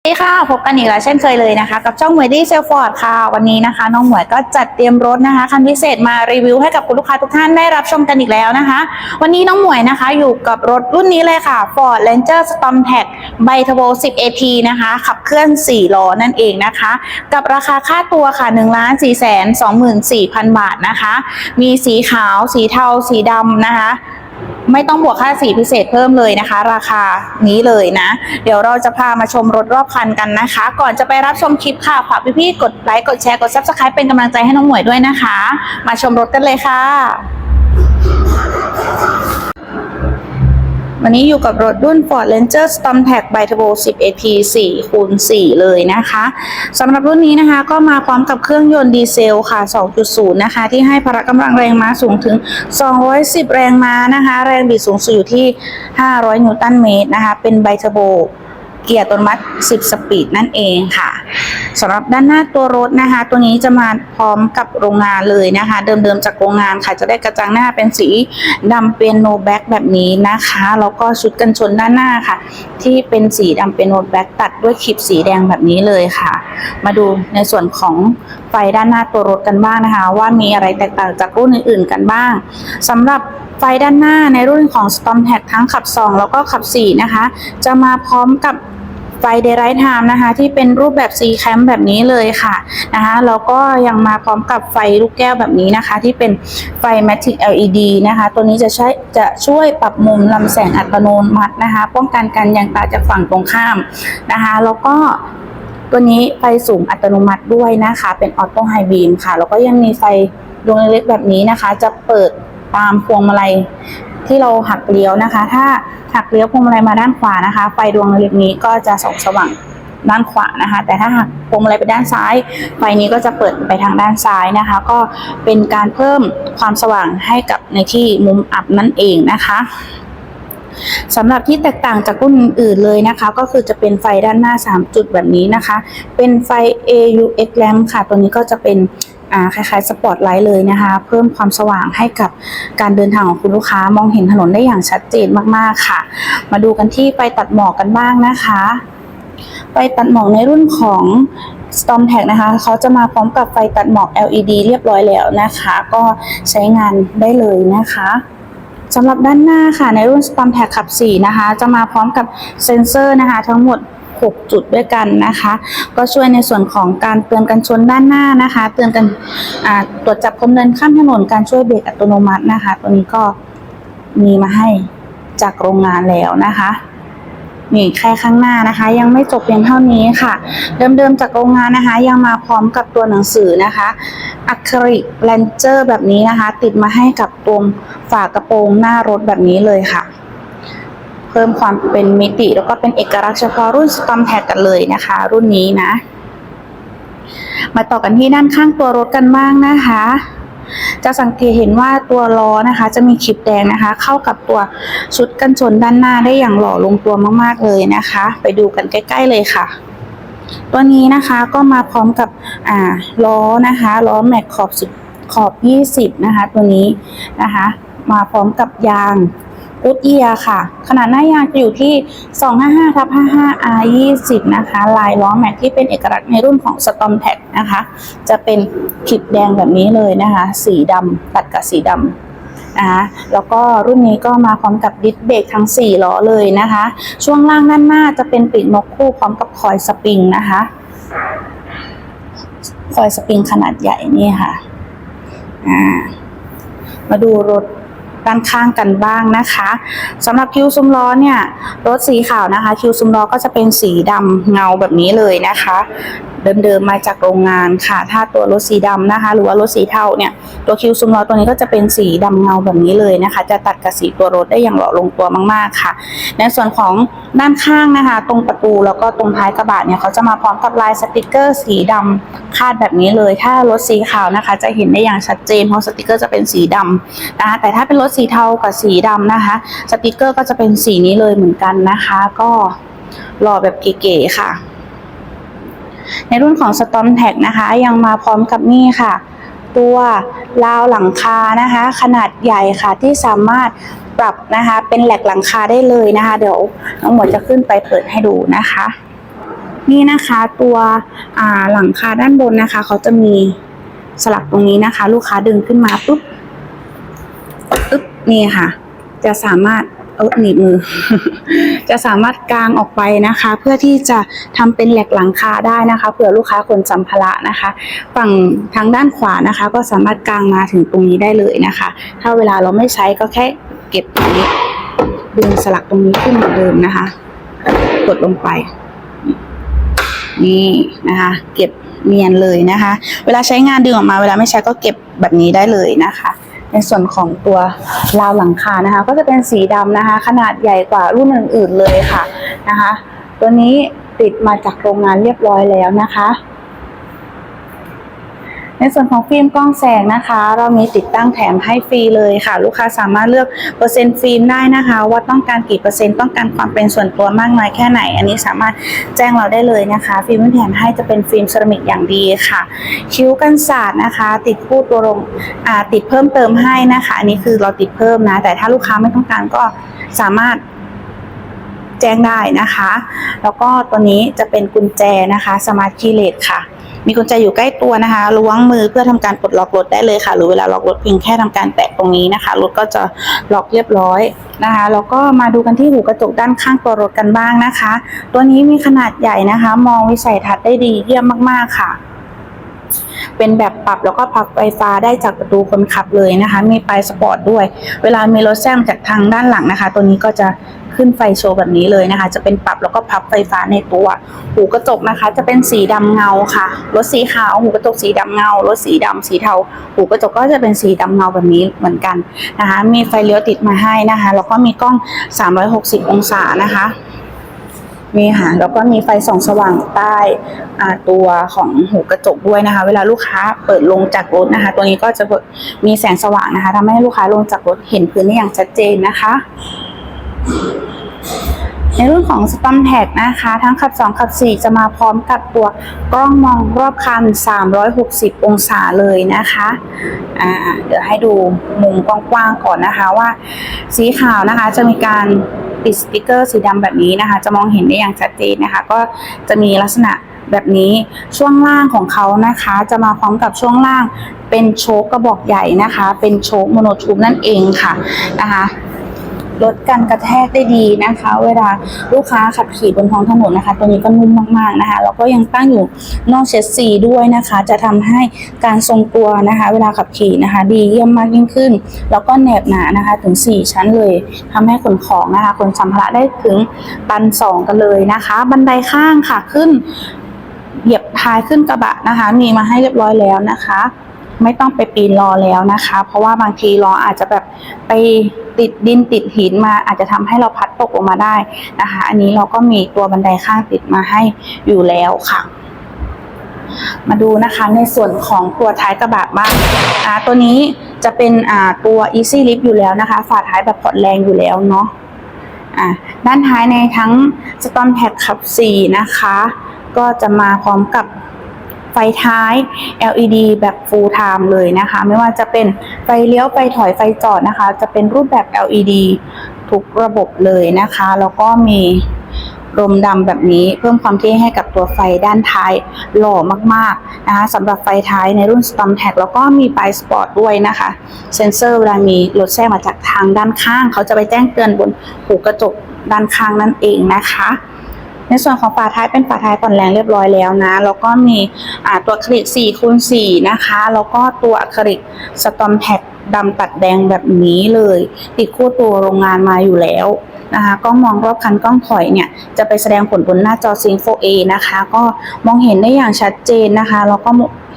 สวัสดีค่ะ พบกันอีกแล้วเช่นเคยเลยนะคะ กับช่องหมวยดี้เซลฟอร์ดค่ะ วันนี้นะคะ น้องหมวยก็จัดเตรียมรถนะคะคันพิเศษมารีวิวให้กับคุณลูกค้าทุกท่านได้รับชมกันอีกแล้วนะคะ วันนี้น้องหมวยนะคะ อยู่กับรถรุ่นนี้เลยค่ะ Ford Ranger Storm Tag b i t u r b o 10 AT นะคะ ขับเคลื่อน 4 ล้อนั่นเองนะคะ กับราคาค่าตัวค่ะ1 4 2 4 0 0 0 บาทนะคะ มีสีขาว สีเทา สีดำนะคะ ไม่ต้องบวกค่าสีพิเศษเพิ่มเลยนะคะ ราคานี้เลยนะ เดี๋ยวเราจะพามาชมรถรอบคันกันนะคะ ก่อนจะไปรับชมคลิปค่ะฝากพี่ๆกดไลค์กดแชร์กด subscribe เป็นกำลังใจให้น้องหมวยด้วยนะคะ มาชมรถกันเลยค่ะ วันนี้อยู่กับรถรุ่น Ford Ranger Storm Tag b i Turbo 10 AT 4คูณ4เลยนะคะสำหรับรุ่นนี้นะคะก็มาพร้อมกับเครื่องยนต์ดีเซลค่ะ 2.0 นะคะ ที่ให้พละกำลังแรงม้าสูงถึง 210 แรงม้านะคะ แรงบิดสูงสุดอยู่ที่ 500 นิวตันเมตรนะคะ เป็นไบเทอร์โบ กียร์อัตโนมัติ 10 สปีดนั่นเองค่ะสำหรับด้านหน้าตัวรถนะคะ ตัวนี้จะมาพร้อมกับโรงงานเลยนะคะ เดิมๆจากโรงงานค่ะ จะได้กระจังหน้าเป็นสีดำเป็นโนแบ็กแบบนี้นะคะแล้วก็ชุดกันชนด้านหน้าค่ะ ที่เป็นสีดำเป็นโนแบ็กตัดด้วยคลิปสีแดงแบบนี้เลยค่ะ มาดูในส่วนของไฟด้านหน้าตัวรถกันบ้างนะคะ ว่ามีอะไรแตกต่างจากรุ่นอื่นๆกันบ้างสำหรับไฟด้านหน้าในรุ่นของ Storm Tag ทั้งขับ 2 แล้วก็ขับ 4 นะคะ จะมาพร้อมกับ ไฟ Daylight Time นะคะ ที่เป็นรูปแบบ C Cam แบบนี้เลยค่ะนะคะแล้วก็ยังมาพร้อมกับไฟลูกแก้วแบบนี้นะคะ ที่เป็นไฟ Matic LED นะคะ ตัวนี้จะใช้จะช่วยปรับมุมลำแสงอัตโนมัตินะคะ ป้องกันการยังตาจากฝั่งตรงข้ามนะคะ แล้วก็ตัวนี้ไฟสูงอัตโนมัติด้วยนะคะ เป็นออโต้ไฮบีมค่ะ แล้วก็ยังมีไฟดวงเล็กๆแบบนี้นะคะ จะเปิดตามพวงมาลัย ที่เราหักเลี้ยวนะคะ ถ้าหักเลี้ยวพวงมาลัยมาด้านขวานะคะ ไฟดวงเล็กนี้ก็จะส่องสว่างด้านขวานะคะ แต่ถ้าหักพวงมาลัยไปด้านซ้าย ไฟนี้ก็จะเปิดไปทางด้านซ้ายนะคะ ก็เป็นการเพิ่มความสว่างให้กับในที่มุมอับนั่นเองนะคะสำหรับที่แตกต่างจากรุ่นอื่นเลยนะคะ ก็คือจะเป็นไฟด้านหน้า 3 จุดแบบนี้นะคะ เป็นไฟ AUX lamp ค่ะ ตัวนี้ก็จะเป็น คล้ายๆสปอตไลท์เลยนะคะ เพิ่มความสว่างให้กับการเดินทางของคุณลูกค้ามองเห็นถนนได้อย่างชัดเจนมากๆค่ะ มาดูกันที่ไฟตัดหมอกกันบ้างนะคะไฟตัดหมอกในรุ่นของ Storm Tag นะคะเขาจะมาพร้อมกับไฟตัดหมอก LED เรียบร้อยแล้วนะคะ ก็ใช้งานได้เลยนะคะสำหรับด้านหน้าค่ะในรุ่น Storm Tag ขับ4นะคะ จะมาพร้อมกับเซ็นเซอร์นะคะ ทั้งหมด 6 จุดด้วยกันนะคะ ก็ช่วยในส่วนของการเตือนกันชนด้านหน้านะคะ เตือนกันตรวจจับคนเดินข้ามถนนการช่วยเบรกอัตโนมัตินะคะ ตัวนี้ก็มีมาให้จากโรงงานแล้วนะคะนี่แค่ข้างหน้านะคะ ยังไม่จบเพียงเท่านี้ค่ะ เดิมๆจากโรงงานนะคะ ยังมาพร้อมกับตัวหนังสือนะคะอะคริลิกแลนเจอร์แบบนี้นะคะ ติดมาให้กับตรงฝากระโปรงหน้ารถแบบนี้เลยค่ะ เพิ่มความเป็นมิติ แล้วก็เป็นเอกลักษณ์เฉพาะรุ่น Storm Tag กันเลยนะคะ รุ่นนี้นะ มาต่อกันที่ด้านข้างตัวรถกันบ้างนะคะ จะสังเกตเห็นว่าตัวล้อนะคะ จะมีคลิปแดงนะคะ เข้ากับตัวชุดกันชนด้านหน้าได้อย่างหล่อลงตัวมากๆเลยนะคะ ไปดูกันใกล้ ๆ เลยค่ะตัวนี้นะคะก็มาพร้อมกับอ่าล้อนะคะล้อแม็กขอบสิบขอบ 20 นะคะ ตัวนี้นะคะ มาพร้อมกับยาง อุดเอียค่ะ ขนาดหน้ายางจะอยู่ที่ 255ทับ55 R 20นะคะ ลายล้อแม็กที่เป็นเอกลักษณ์ในรุ่นของ Storm Tag นะคะ จะเป็นขีดแดงแบบนี้เลยนะคะ สีดำตัดกับสีดำนะคะแล้วก็รุ่นนี้ก็มาพร้อมกับดิสเบรกทั้ง 4 ล้อเลยนะคะ ช่วงล่างด้านหน้าจะเป็นปีกนกคู่พร้อมกับคอยสปริงนะคะ คอยสปริงขนาดใหญ่นี่ค่ะ อ่า มาดูรถ ด้านข้างกันบ้างนะคะสำหรับคิวซุ้มล้อเนี่ยรถสีขาวนะคะ คิวซุ้มล้อก็จะเป็นสีดำเงาแบบนี้เลยนะคะเดิมๆมาจากโรงงานค่ะ ถ้าตัวรถสีดำนะคะ หรือว่ารถสีเทาเนี่ย ตัวคิวซุมล้อตัวนี้ก็จะเป็นสีดำเงาแบบนี้เลยนะคะ จะตัดกับสีตัวรถได้อย่างหล่อลงตัวมากๆค่ะ ในส่วนของด้านข้างนะคะ ตรงประตูแล้วก็ตรงท้ายกระบะเนี่ยเขาจะมาพร้อมกับลายสติกเกอร์สีดำคาดแบบนี้เลย ถ้ารถสีขาวนะคะ จะเห็นได้อย่างชัดเจนเพราะสติกเกอร์จะเป็นสีดำนะคะแต่ถ้าเป็นรถสีเทากับสีดำนะคะ สติกเกอร์ก็จะเป็นสีนี้เลยเหมือนกันนะคะ ก็หล่อแบบเก๋ๆค่ะ ในรุ่นของ Storm Tag นะคะ ยังมาพร้อมกับนี่ค่ะ ตัวราวหลังคานะคะ ขนาดใหญ่ค่ะที่สามารถปรับนะคะเป็นแหลกหลังคาได้เลยนะคะ เดี๋ยวน้องหมวยจะขึ้นไปเปิดให้ดูนะคะ นี่นะคะตัวอ่าหลังคาด้านบนนะคะ เขาจะมีสลักตรงนี้นะคะ ลูกค้าดึงขึ้นมาปุ๊บปุ๊บนี่ค่ะ จะสามารถ เออหนีบมือ จะสามารถกางออกไปนะคะ เพื่อที่จะทำเป็นแหลกหลังคาได้นะคะเผื่อลูกค้าคนสัมภาระนะคะ ฝั่งทางด้านขวานะคะ ก็สามารถกางมาถึงตรงนี้ได้เลยนะคะ ถ้าเวลาเราไม่ใช้ก็แค่เก็บตรงนี้ดึงสลักตรงนี้ขึ้นเหมือนเดิมนะคะ กดลงไป นี่นะคะ เก็บเนียนเลยนะคะ เวลาใช้งานดึงออกมา เวลาไม่ใช้ก็เก็บแบบนี้ได้เลยนะคะ ในส่วนของตัวราวหลังคานะคะ ก็จะเป็นสีดำนะคะ ขนาดใหญ่กว่ารุ่นอื่น ๆเลยค่ะนะคะ ตัวนี้ติดมาจากโรงงานเรียบร้อยแล้วนะคะ ในส่วนของฟิล์มกล้องแสงนะคะ เรามีติดตั้งแถมให้ฟรีเลยค่ะ ลูกค้าสามารถเลือกเปอร์เซ็นต์ฟิล์มได้นะคะ ว่าต้องการกี่เปอร์เซ็นต์ต้องการความเป็นส่วนตัวมากน้อยแค่ไหน อันนี้สามารถแจ้งเราได้เลยนะคะ ฟิล์มที่แถมให้จะเป็นฟิล์มเซรามิกอย่างดีค่ะ คิ้วกันศาสตร์นะคะ ติดคู่ตัวลงติดเพิ่มเติมให้นะคะ อันนี้คือเราติดเพิ่มนะ แต่ถ้าลูกค้าไม่ต้องการก็สามารถแจ้งได้นะคะ แล้วก็ตัวนี้จะเป็นกุญแจนะคะ สมาร์ทคีย์เลสค่ะ มีกุญแจอยู่ใกล้ตัวนะคะล้วงมือเพื่อทำการปลดล็อกรถได้เลยค่ะ หรือเวลาล็อกรถเพียงแค่ทำการแตะตรงนี้นะคะรถก็จะล็อกเรียบร้อยนะคะแล้วก็มาดูกันที่หูกระจกด้านข้างตัวรถกันบ้างนะคะ ตัวนี้มีขนาดใหญ่นะคะ มองวิสัยทัศน์ได้ดีเยี่ยมมากๆค่ะเป็นแบบปรับแล้วก็พับไฟฟ้าได้จากประตูคนขับเลยนะคะ มีไฟสปอร์ตด้วย เวลามีรถแซงจากทางด้านหลังนะคะ ตัวนี้ก็จะ ขึ้นไฟโชว์แบบนี้เลยนะคะ จะเป็นปรับแล้วก็พับไฟฟ้าในตัว หูกระจกนะคะ จะเป็นสีดำเงาค่ะรถสีขาวหูกระจกสีดำเงารถสีดำสีเทา หูกระจกก็จะเป็นสีดำเงาแบบนี้เหมือนกันนะคะ มีไฟเลี้ยวติดมาให้นะคะแล้วก็มีกล้อง 360 องศานะคะมีค่ะแล้วก็มีไฟส่องสว่างใต้ตัวของหูกระจกด้วยนะคะ เวลาลูกค้าเปิดลงจากรถนะคะ ตัวนี้ก็จะมีแสงสว่างนะคะทำให้ลูกค้าลงจากรถเห็นพื้นได้อย่างชัดเจนนะคะ ในรุ่นของ s t o m t a g นะคะ ทั้งขับ 2 ขับ 4 จะมาพร้อมกับตัวกล้องมองรอบคัน 360 องศาเลยนะคะอ่าเดี๋ยวให้ดูมุมกว้างๆก่อนนะคะว่า สีขาวนะคะจะมีการติดสติกเกอร์สีดำแบบนี้นะคะ จะมองเห็นได้อย่างชัดเจนนะคะ ก็จะมีลักษณะแบบนี้ช่วงล่างของเขานะคะ จะมาพร้อมกับช่วงล่างเป็นโชคกระบอกใหญ่นะคะ เป็นโชคโมโนทูบนั่นเองค่ะนะคะ ลดการกระแทกได้ดีนะคะ เวลาลูกค้าขับขี่บนท้องถนนนะคะ ตัวนี้ก็นุ่มมากๆนะคะ แล้วก็ยังตั้งอยู่นอกเชสซีด้วยนะคะ จะทำให้การทรงตัวนะคะ เวลาขับขี่นะคะ ดีเยี่ยมมากยิ่งขึ้น แล้วก็แหนบหนานะคะถึง 4 ชั้นเลยทำให้ขนของนะคะขนสัมภาระได้ถึงตันสองกันเลยนะคะ บันไดข้างค่ะขึ้นเหยียบท้ายขึ้นกระบะนะคะ มีมาให้เรียบร้อยแล้วนะคะ ไม่ต้องไปปีนรอแล้วนะคะ เพราะว่าบางทีล้ออาจจะแบบไปติดดินติดหินมาอาจจะทำให้เราพัดตกลงมาได้นะคะ อันนี้เราก็มีตัวบันไดข้างติดมาให้อยู่แล้วค่ะมาดูนะคะในส่วนของตัวท้ายกระบะบ้างอ่าตัวนี้จะเป็นอ่าตัว Easy Lift อยู่แล้วนะคะ ฝาท้ายแบบผ่อนแรงอยู่แล้วเนาะอ่าด้านท้ายในทั้ง Storm Pack ขับ4นะคะ ก็จะมาพร้อมกับ ไฟท้าย LED แบบ full time เลยนะคะ ไม่ว่าจะเป็นไฟเลี้ยวไฟถอยไฟจอดนะคะ จะเป็นรูปแบบ LED ทุกระบบเลยนะคะ แล้วก็มีรมดำแบบนี้เพิ่มความเท่ให้กับตัวไฟด้านท้ายหล่อมากๆนะคะสำหรับไฟท้ายในรุ่น Storm Tag แล้วก็มีไฟสปอร์ตด้วยนะคะ เซ็นเซอร์เวลามีรถแทรกมาจากทางด้านข้าง เขาจะไปแจ้งเตือนบนหูกระจกด้านข้างนั่นเองนะคะ ในส่วนของฝาท้ายเป็นฝาท้ายผ่อนแรงเรียบร้อยแล้วนะ แล้วก็มีตัวอะคริลิก4คูณ4นะคะ แล้วก็ตัวอะคริลิกสตอมแพ็กดำตัดแดงแบบนี้เลย ติดคู่ตัวโรงงานมาอยู่แล้วนะคะกล้องมองรอบคันกล้องถอยเนี่ยจะไปแสดงผลบนหน้าจอ Sync 4A นะคะ ก็มองเห็นได้อย่างชัดเจนนะคะ แล้วก็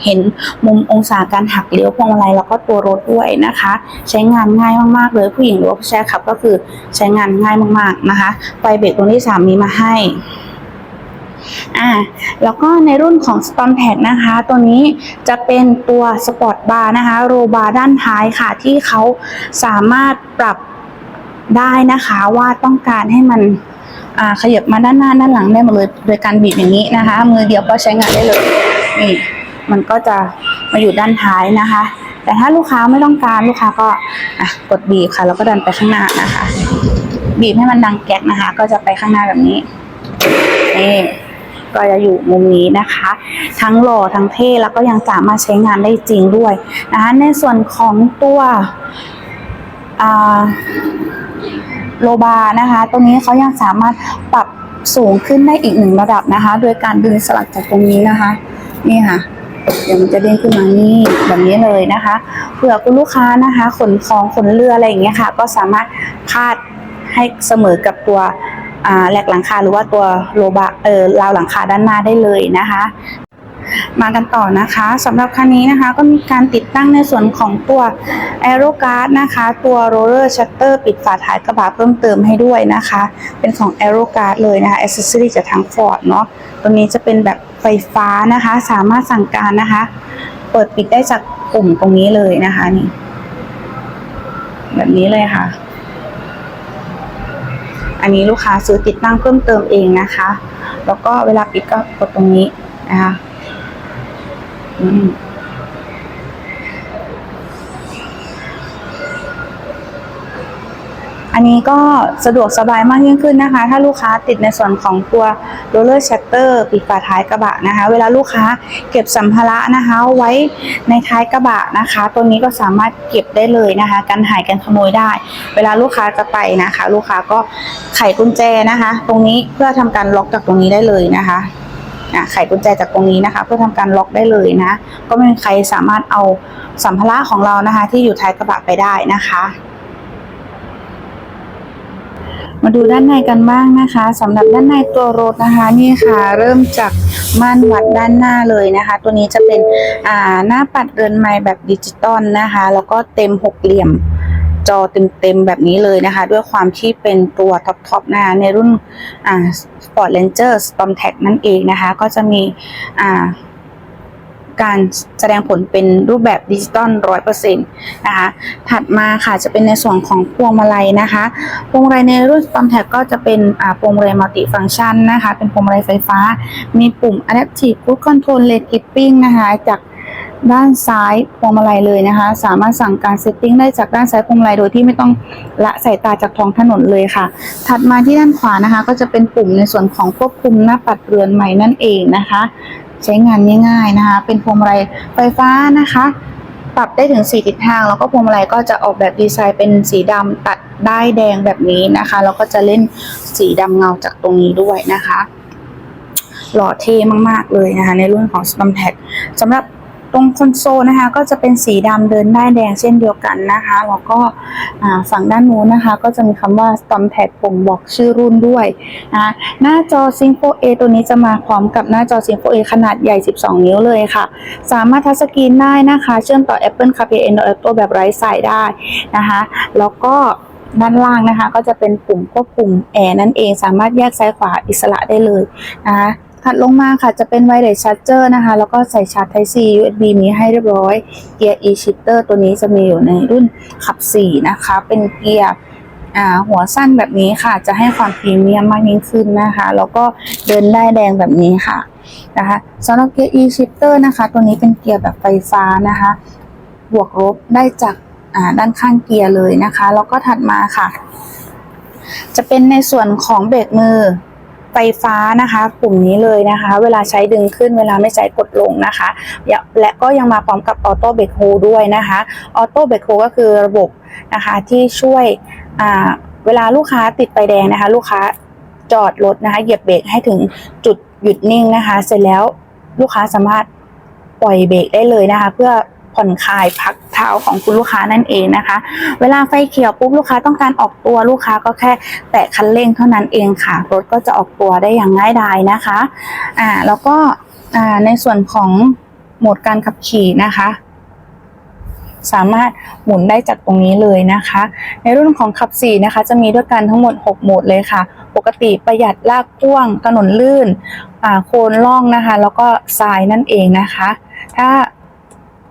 เห็นมุมองศาการหักเลี้ยวพวงมาลัยแล้วก็ตัวรถด้วยนะคะ ใช้งานง่ายมากๆเลยผู้หญิงหรือว่าผู้ชายขับก็คือใช้งานง่ายมากๆนะคะไฟเบรกตรงที่สามมีมาให้อ่าแล้วก็ในรุ่นของ Storm Pack นะคะ ตัวนี้จะเป็นตัวสปอร์ตบาร์นะคะโรบาร์ด้านท้ายค่ะ ที่เขาสามารถปรับได้นะคะว่าต้องการให้มันขยับมาด้านหน้าด้านหลังได้หมดเลย โดยการบีบอย่างนี้นะคะ มือเดียวก็ใช้งานได้เลยนี่ มันก็จะมาอยู่ด้านท้ายนะคะ แต่ถ้าลูกค้าไม่ต้องการลูกค้าก็กดบีบค่ะ แล้วก็ดันไปข้างหน้านะคะ บีบให้มันดังแก๊กนะคะ ก็จะไปข้างหน้าแบบนี้นี่ก็จะอยู่มุมนี้นะคะ ทั้งหล่อทั้งเท่แล้วก็ยังสามารถใช้งานได้จริงด้วยนะคะ ในส่วนของตัวโลบานะคะ ตรงนี้เขายังสามารถปรับสูงขึ้นได้อีกหนึ่งระดับนะคะ โดยการดึงสลักจากตรงนี้นะคะ นี่ค่ะ เดี๋ยวมันจะเด้งขึ้นมานี่แบบนี้เลยนะคะเผื่อคุณลูกค้านะคะขนของขนเรืออะไรอย่างเงี้ยค่ะ ก็สามารถพาดให้เสมอกับตัวแหลกหลังคาหรือว่าตัวโลบะเออราวหลังคาด้านหน้าได้เลยนะคะ มากันต่อนะคะสำหรับคันนี้นะคะก็มีการติดตั้งในส่วนของตัว a e r o Guard นะคะ ตัว Roller Shutter ปิดฝาท้ายกระบะเพิ่มเติมให้ด้วยนะคะ เป็นของ a e r o Guard เลยนะคะ Accessory จากทาง Ford เนาะตัวนี้จะเป็นแบบไฟฟ้านะคะ สามารถสั่งการนะคะ เปิดปิดได้จากปุ่มตรงนี้เลยนะคะนี่แบบนี้เลยค่ะ อันนี้ลูกค้าซื้อติดตั้งเพิ่มเติมเองนะคะ แล้วก็เวลาปิดก็กดตรงนี้นะคะ อันนี้ก็สะดวกสบายมากยิ่งขึ้นนะคะ ถ้าลูกค้าติดในส่วนของตัว roller shutter ปิดฝาท้ายกระบะนะคะ เวลาลูกค้าเก็บสัมภาระนะคะ ไว้ในท้ายกระบะนะคะ ตัวนี้ก็สามารถเก็บได้เลยนะคะ กันหายกันขโมยได้ เวลาลูกค้าจะไปนะคะ ลูกค้าก็ไขกุญแจนะคะ ตรงนี้เพื่อทำการล็อกจากตรงนี้ได้เลยนะคะ่ะไขกุญแจจากตรงนี้นะคะ เพื่อทำการล็อกได้เลยนะ ก็ไม่มีใครสามารถเอาสัมภาระของเรานะคะ ที่อยู่ท้ายกระบะไปได้นะคะมาดูด้านในกันบ้างนะคะสำหรับด้านในตัวรถนะคะนี่ค่ะ เริ่มจากม่านวัดด้านหน้าเลยนะคะ ตัวนี้จะเป็นอ่าหน้าปัดเรือนไม้แบบดิจิตอลนะคะ แล้วก็เต็มหกเหลี่ยม จอเต็มๆแบบนี้เลยนะคะ ด้วยความที่เป็นตัวท็อปๆนะคะในรุ่นอ่า Sport Ranger Storm Tag นั่นเองนะคะ ก็จะมีอ่าการแสดงผลเป็นรูปแบบดิจิตอลร้อยเปอร์เซ็นต์นะคะ ถัดมาค่ะจะเป็นในส่วนของพวงมาลัยนะคะ พวงมาลัยในรุ่น Storm Tag ก็จะเป็นอ่าพวงมาลัยมัลติฟัง c t ชันนะคะ เป็นพวงมาลัยไฟฟ้า มีปุ่ม Adaptive Cruise Control Lane Keeping นะคะ จาก ด้านซ้ายพวงมาลัยเลยนะคะ สามารถสั่งการเซตติ้งได้จากด้านซ้ายพวงมาลัยโดยที่ไม่ต้องละสายตาจากท้องถนนเลยค่ะ ถัดมาที่ด้านขวานะคะ ก็จะเป็นปุ่มในส่วนของควบคุมหน้าปัดเรือนใหม่นั่นเองนะคะ ใช้งานง่ายๆนะคะ เป็นพวงมาลัยไฟฟ้านะคะ ปรับได้ถึง 4 ทิศทาง แล้วก็พวงมาลัยก็จะออกแบบดีไซน์เป็นสีดำตัดได้แดงแบบนี้นะคะ แล้วก็จะเล่นสีดำเงาจากตรงนี้ด้วยนะคะหล่อเท่มาก ๆ เลยนะคะ ในรุ่นของ Storm Tag สำหรับ ตรงคอนโซลนะคะ ก็จะเป็นสีดำเดินได้แดงเช่นเดียวกันนะคะแล้วก็ฝั่งด้านนู้นนะคะ ก็จะมีคำว่า Storm Tag บ่งบอกชื่อรุ่นด้วยนะะหน้าจอ Sync 4A ตัวนี้จะมาพร้อมกับหน้าจอ Sync 4A ขนาดใหญ่ 12 นิ้วเลยค่ะ สามารถทัชสกรีนได้นะคะ เชื่อมต่อ Apple CarPlay Android Auto แบบไร้สายได้นะคะแล้วก็ด้านล่างนะคะก็จะเป็นปุ่มควบคุมแอร์นั่นเองสามารถแยกซ้ายขวาอิสระได้เลยนะคะ ถัดลงมาค่ะจะเป็น wireless charger นะคะ แล้วก็ใส่ชาร์จ Type C USB มีให้เรียบร้อยเกียร์ e shifter ตัวนี้จะมีอยู่ในรุ่นขับ 4 นะคะ เป็นเกียร์หัวสั้นแบบนี้ค่ะ จะให้ความพรีเมียมมากยิ่งขึ้นนะคะ แล้วก็เดินได้แดงแบบนี้ค่ะนะคะสำหรับเกียร์ e shifter นะคะ ตัวนี้เป็นเกียร์แบบไฟฟ้านะคะ บวกลบได้จากด้านข้างเกียร์เลยนะคะ แล้วก็ถัดมาค่ะ จะเป็นในส่วนของเบรกมือ ไฟฟ้านะคะปุ่มนี้เลยนะคะ เวลาใช้ดึงขึ้นเวลาไม่ใช้กดลงนะคะ และก็ยังมาพร้อมกับออโต้เบรกโฮด้วยนะคะออโต้เบรกโฮก็คือระบบนะคะที่ช่วยเวลาลูกค้าติดไฟแดงนะคะ ลูกค้าจอดรถนะคะ เหยียบเบรกให้ถึงจุดหยุดนิ่งนะคะ เสร็จแล้วลูกค้าสามารถปล่อยเบรกได้เลยนะคะ เพื่อผ่อนคลายพัก เท้าของคุณลูกค้านั่นเองนะคะ เวลาไฟเขียวปุ๊บลูกค้าต้องการออกตัวลูกค้าก็แค่แตะคันเร่งเท่านั้นเองค่ะ รถก็จะออกตัวได้อย่างง่ายดายนะคะอ่าแล้วก็อ่าในส่วนของโหมดการขับขี่นะคะสามารถหมุนได้จากตรงนี้เลยนะคะ ในรุ่นของขับ 4 นะคะ จะมีด้วยกันทั้งหมด 6 โหมดเลยค่ะ ปกติประหยัดลากพ่วงถนนลื่นอ่าโคนล่องนะคะ แล้วก็ทรายนั่นเองนะคะ ถ้า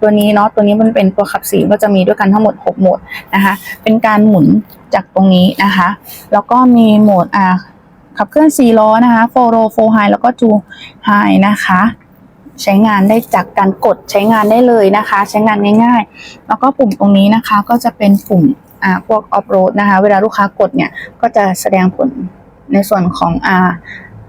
ตัวนี้เนาะตัวนี้มันเป็นตัวขับ4ก็จะมีด้วยกันทั้งหมด 6 โหมดนะคะ เป็นการหมุนจากตรงนี้นะคะ แล้วก็มีโหมดอ่าขับเคลื่อน4ล้อนะคะ4 low 4 high แล้วก็2 high นะคะใช้งานได้จากการกดใช้งานได้เลยนะคะ ใช้งานง่ายๆ แล้วก็ปุ่มตรงนี้นะคะก็จะเป็นปุ่มอ่าพวกออฟโรดนะคะเวลาลูกค้ากดเนี่ยก็จะแสดงผลในส่วนของอ่า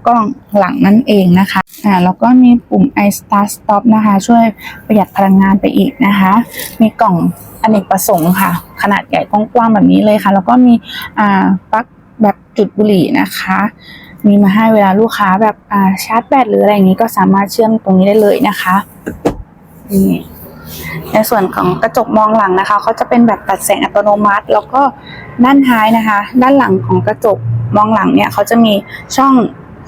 กล้องหลังนั่นเองนะคะ อ่าแล้วก็มีปุ่ม i start stop นะคะ ช่วยประหยัดพลังงานไปอีกนะคะ มีกล่องอเนกประสงค์ค่ะ ขนาดใหญ่กว้างๆแบบนี้เลยค่ะ แล้วก็มีอ่าปลั๊กแบบจุดบุหรี่นะคะ มีมาให้เวลาลูกค้าแบบอ่าชาร์จแบตหรืออะไรอย่างนี้ก็สามารถเชื่อมตรงนี้ได้เลยนะคะนี่ในส่วนของกระจกมองหลังนะคะเขาจะเป็นแบบตัดแสงอัตโนมัติ แล้วก็ด้านท้ายนะคะ ด้านหลังของกระจกมองหลังเนี่ยเขาจะมีช่อง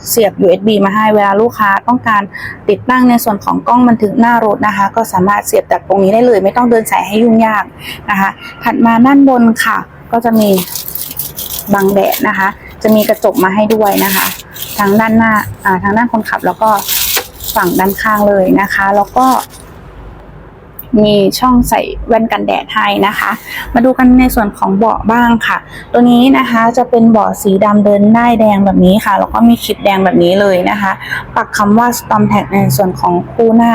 เสียบ USB มาให้เวลาลูกค้าต้องการติดตั้งในส่วนของกล้องบันทึกหน้ารถนะคะ ก็สามารถเสียบจากตรงนี้ได้เลย ไม่ต้องเดินสายให้ยุ่งยากนะคะ ถัดมาด้านบนค่ะ ก็จะมีบังแดดนะคะ จะมีกระจกมาให้ด้วยนะคะ ทางด้านหน้าอ่าทางด้านคนขับแล้วก็ฝั่งด้านข้างเลยนะคะ แล้วก็ มีช่องใส่แว่นกันแดดให้นะคะ มาดูกันในส่วนของเบาะบ้างค่ะ ตัวนี้นะคะจะเป็นเบาะสีดำเดินได้แดงแบบนี้ค่ะ แล้วก็มีขีดแดงแบบนี้เลยนะคะ ปักคำว่า Storm Tag ในส่วนของคู่หน้า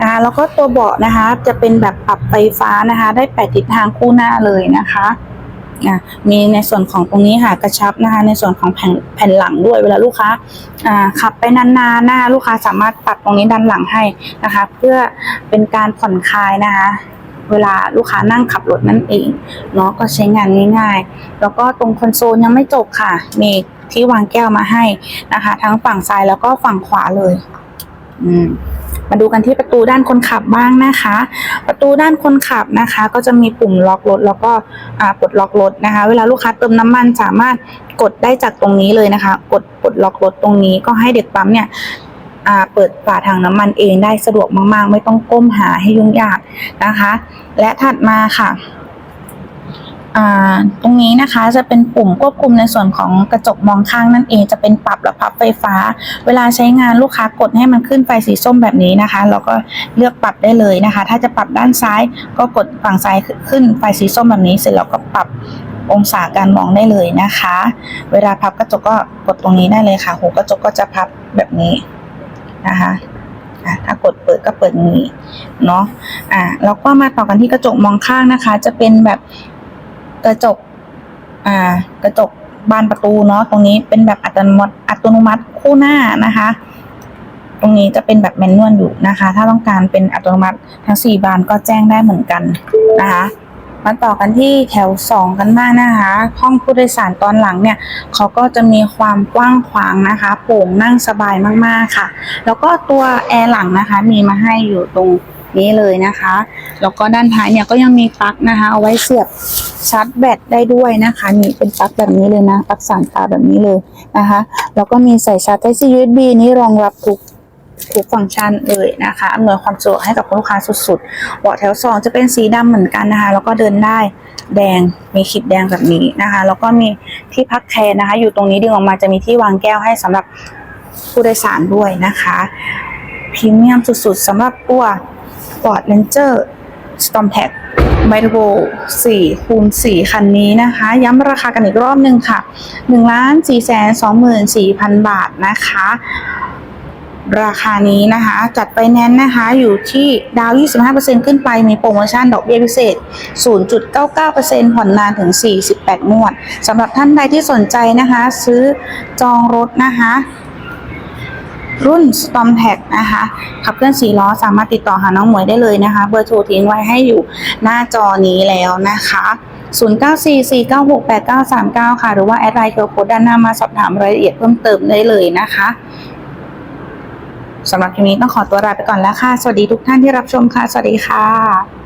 นะคะ แล้วก็ตัวเบาะนะคะจะเป็นแบบปรับไฟฟ้านะคะ ได้แปดทิศทางคู่หน้าเลยนะคะ อะมีในส่วนของตรงนี้ค่ะกระชับนะคะ ในส่วนของแผ่นแผ่นหลังด้วยเวลาลูกค้าขับไปนานๆหนะคะลูกค้าสามารถปรับตรงนี้ด้านหลังให้นะคะ เพื่อเป็นการผ่อนคลายนะคะ เวลาลูกค้านั่งขับรถนั่นเองเนาะก็ใช้งานง่าย ๆ แล้วก็ตรงคอนโซลยังไม่จบค่ะ มีที่วางแก้วมาให้นะคะ ทั้งฝั่งซ้ายแล้วก็ฝั่งขวาเลย อืม มาดูกันที่ประตูด้านคนขับบ้างนะคะ ประตูด้านคนขับนะคะ ก็จะมีปุ่มล็อกรถแล้วก็ปลดล็อกรถนะคะ เวลาลูกค้าเติมน้ำมันสามารถกดได้จากตรงนี้เลยนะคะ กดปลดล็อกรถตรงนี้ก็ให้เด็กปั๊มเนี่ยเปิดฝาถังน้ำมันเองได้สะดวกมาก ๆ ไม่ต้องก้มหาให้ยุ่งยากนะคะ และถัดมาค่ะ ตรงนี้นะคะจะเป็นปุ่มควบคุมในส่วนของกระจกมองข้างนั่นเองจะเป็นปรับและพับไฟฟ้า เวลาใช้งานลูกค้ากดให้มันขึ้นไฟสีส้มแบบนี้นะคะ เราก็เลือกปรับได้เลยนะคะ ถ้าจะปรับด้านซ้ายก็กดฝั่งซ้ายขึ้นไฟสีส้มแบบนี้ เสร็จแล้วก็ปรับองศาการมองได้เลยนะคะ เวลาพับกระจกก็กดตรงนี้ได้เลยค่ะหูกระจกก็จะพับแบบนี้นะคะถ้ากดเปิดก็เปิดนี้เนาะอะแล้วก็มาต่อกันที่กระจกมองข้างนะคะ จะเป็นแบบ กระจก อ่า กระจกบานประตูเนาะตรงนี้เป็นแบบอัตโนมัติอัตโนมัติคู่หน้านะคะ ตรงนี้จะเป็นแบบแมนนวลอยู่นะคะ ถ้าต้องการเป็นอัตโนมัติทั้งสี่บานก็แจ้งได้เหมือนกันนะคะมาต่อกันที่แถวสองกันบ้างนะคะ ห้องผู้โดยสารตอนหลังเนี่ยเขาก็จะมีความกว้างขวางนะคะโปร่งนั่งสบายมากๆค่ะ แล้วก็ตัวแอร์หลังนะคะ มีมาให้อยู่ตรง นี้เลยนะคะ แล้วก็ด้านท้ายเนี่ยก็ยังมีปลั๊กนะคะ เอาไว้เสียบชาร์จแบตได้ด้วยนะคะนี่เป็นปลั๊กแบบนี้เลยนะปลั๊กสานตาแบบนี้เลยนะคะแล้วก็มีใส่ชาร์จ Type C USB นี้รองรับทุกทุกฟังก์ชันเลยนะคะอำนวยความสะดวกให้กับลูกค้าสุดๆเบาะแถวสองจะเป็นสีดำเหมือนกันนะคะ แล้วก็เดินได้แดงมีขีดแดงแบบนี้นะคะ แล้วก็มีที่พักแทนนะคะ อยู่ตรงนี้ดึงออกมาจะมีที่วางแก้วให้สำหรับผู้โดยสารด้วยนะคะพรีเมียมสุดๆสำหรับตัว Ford Ranger Storm Tag b i t o 4คูณ4คันนี้นะคะ ย้ำราคากันอีกรอบหนึ่งค่ะ1ล้าน4แสน24,000 บาทนะคะ ราคานี้นะคะ จัดไปแนนนะคะ อยู่ที่ดาว 25%ขึ้นไป มีโปรโมชั่นดอกเบี้ยพิเศษ 0.99%ผ่อนนานถึง 48 งวดสำหรับท่านใดที่สนใจนะคะ ซื้อจองรถนะคะ รุ่น Storm Tag นะคะขับเคลื่อน4ล้อสามารถติดต่อหาน้องหมวยได้เลยนะคะ เบอร์โทรทิ้งไว้ให้อยู่หน้าจอนี้แล้วนะคะ0944968939 ค่ะ หรือว่าแอดไลน์เกลโคดด้านหน้ามาสอบถามรายละเอียดเพิ่มเติมได้เลยนะคะสำหรับคลิปนี้ต้องขอตัวลาไปก่อนแล้วค่ะ สวัสดีทุกท่านที่รับชมค่ะ สวัสดีค่ะ